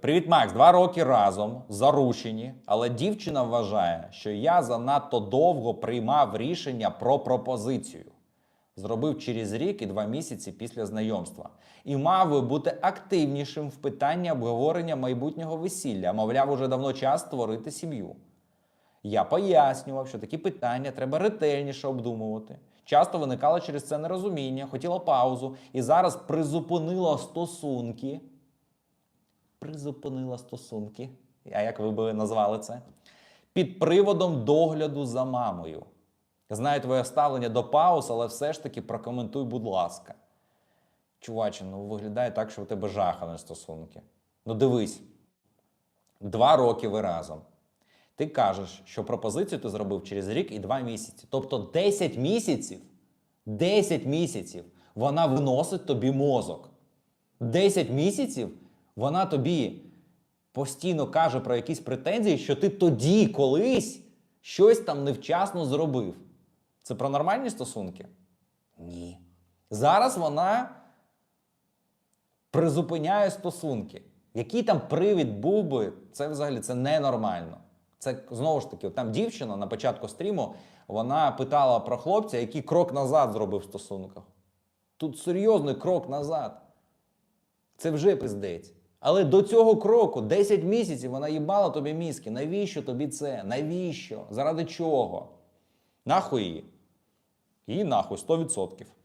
Привіт, Макс. Два роки разом заручені, але дівчина вважає, що я занадто довго приймав рішення про пропозицію. Зробив через рік і два місяці після знайомства. І мав би бути активнішим в питанні обговорення майбутнього весілля. Мовляв, уже давно час створити сім'ю. Я пояснював, що такі питання треба ретельніше обдумувати. Часто виникало через це нерозуміння, хотіла паузу і зараз призупинила стосунки. Призупинила стосунки. А як ви би назвали це? Під приводом догляду за мамою. Знаю твоє ставлення до пауз, але все ж таки прокоментуй, будь ласка. Чуваче, ну виглядає так, що у тебе жахані стосунки. Ну дивись, два роки ви разом. Ти кажеш, що пропозицію ти зробив через рік і два місяці. Тобто 10 місяців, 10 місяців вона виносить тобі мозок. 10 місяців вона тобі постійно каже про якісь претензії, що ти тоді колись щось там невчасно зробив. Це про нормальні стосунки? Ні. Зараз вона призупиняє стосунки. Який там привід був би, це взагалі це ненормально. Це знову ж таки, там дівчина на початку стріму вона питала про хлопця, який крок назад зробив в стосунках. Тут серйозний крок назад. Це вже пиздець. Але до цього кроку 10 місяців вона їбала тобі мізки. Навіщо тобі це? Навіщо? Заради чого? Нахуй її? Її нахуй 100%.